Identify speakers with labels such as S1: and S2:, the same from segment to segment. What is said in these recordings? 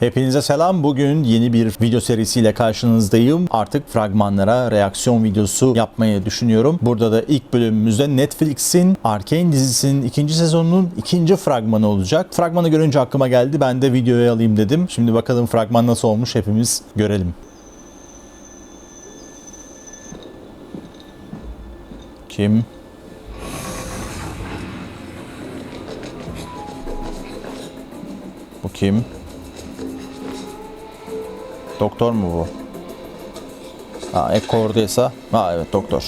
S1: Hepinize selam. Bugün yeni bir video serisiyle karşınızdayım. Artık fragmanlara reaksiyon videosu yapmayı düşünüyorum. Burada da ilk bölümümüzde Netflix'in Arcane dizisinin ikinci sezonunun ikinci fragmanı olacak. Fragmanı görünce aklıma geldi. Ben de videoya alayım dedim. Şimdi bakalım fragman nasıl olmuş hepimiz görelim. Kim? Bu kim? Doktor mu bu? Ha, ek oradaysa. Ha evet doktor.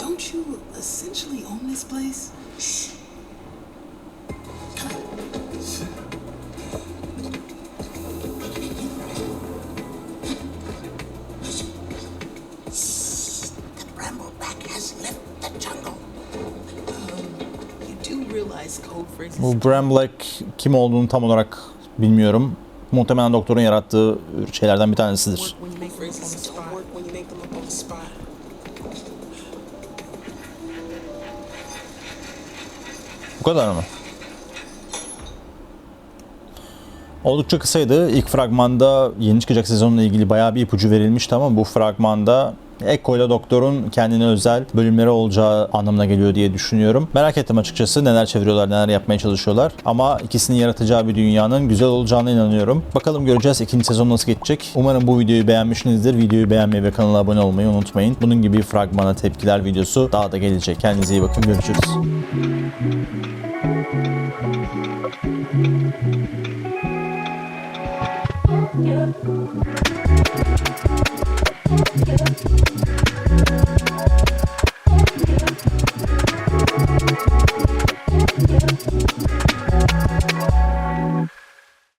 S2: Don't you essentially own this place?
S3: Has left the jungle.
S2: You do realize code phrases.
S1: Bu Bram Black kim olduğunu tam olarak bilmiyorum. Muhtemelen doktorun yarattığı şeylerden bir tanesidir. Bu kadar mı? Oldukça kısaydı. İlk fragmanda yeni çıkacak sezonla ilgili bayağı bir ipucu verilmişti ama bu fragmanda İle Doktor'un kendine özel bölümleri olacağı anlamına geliyor diye düşünüyorum. Merak ettim açıkçası neler çeviriyorlar, neler yapmaya çalışıyorlar. Ama ikisinin yaratacağı bir dünyanın güzel olacağına inanıyorum. Bakalım göreceğiz ikinci sezon nasıl geçecek. Umarım bu videoyu beğenmişsinizdir. Videoyu beğenmeyi ve kanala abone olmayı unutmayın. Bunun gibi fragmana tepkiler videosu daha da gelecek. Kendinize iyi bakın. Görüşürüz.
S4: Yeah.